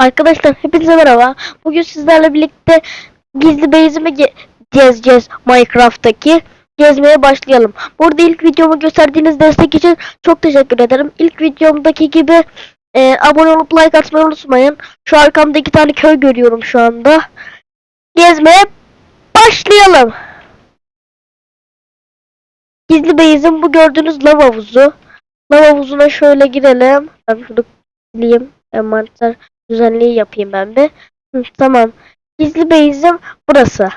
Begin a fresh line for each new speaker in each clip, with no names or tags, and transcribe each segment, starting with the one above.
Arkadaşlar hepinize merhaba. Bugün sizlerle birlikte gizli base'imi ge- gezeceğiz Minecraft'taki. Gezmeye başlayalım. Burada ilk videomu gösterdiğiniz destek için çok teşekkür ederim. İlk videomdaki gibi e, abone olup like atmayı unutmayın. Şu arkamda iki tane köy görüyorum şu anda. Gezmeye başlayalım. Gizli base'im bu gördüğünüz lav havuzu. Lav havuzuna şöyle girelim. Ben şunu sileyim. Envanter düzenliği yapayım ben bir. Hı, tamam. Gizli base'im burası.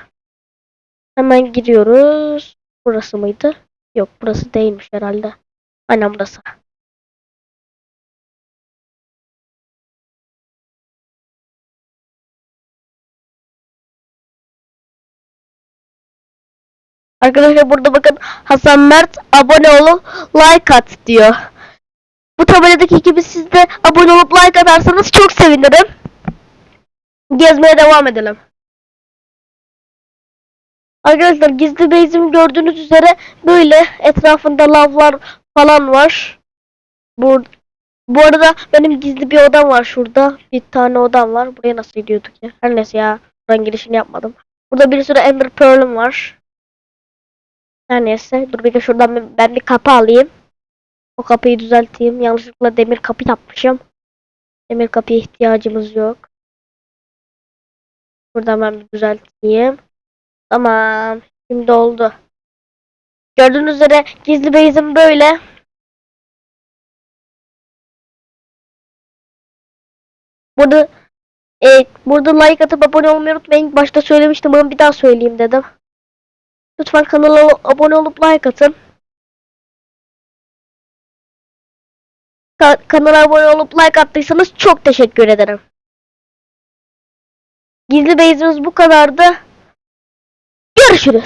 Hemen giriyoruz. Burası mıydı? Yok burası değilmiş herhalde. Aynen burası. Arkadaşlar burada bakın Hasan Mert abone olun like at diyor. Bu tabeladaki gibi siz de abone olup like atarsanız çok sevinirim. Gezmeye devam edelim. Arkadaşlar gizli base'imi gördüğünüz üzere böyle etrafında lavlar falan var. Bu, bu arada benim gizli bir odam var şurada. Bir tane odam var. Buraya nasıl gidiyorduk ya? Her neyse ya. Buradan girişini yapmadım. Burada bir sürü Ender Pearl'üm var. Her neyse. Dur bir de şuradan ben bir kapı alayım. O kapıyı düzelteyim. Yanlışlıkla demir kapı yapmışım. Demir kapıya ihtiyacımız yok. Buradan ben bir düzelteyim. Tamam. Şimdi oldu. Gördüğünüz üzere gizli base'im böyle. Burada e, burada like atıp abone olmayı unutmayın. Başta söylemiştim ama bir daha söyleyeyim dedim. Lütfen kanala abone olup like atın. Ka- kanala abone olup like attıysanız çok teşekkür ederim. Gizli base'imiz bu kadardı. Görüşürüz.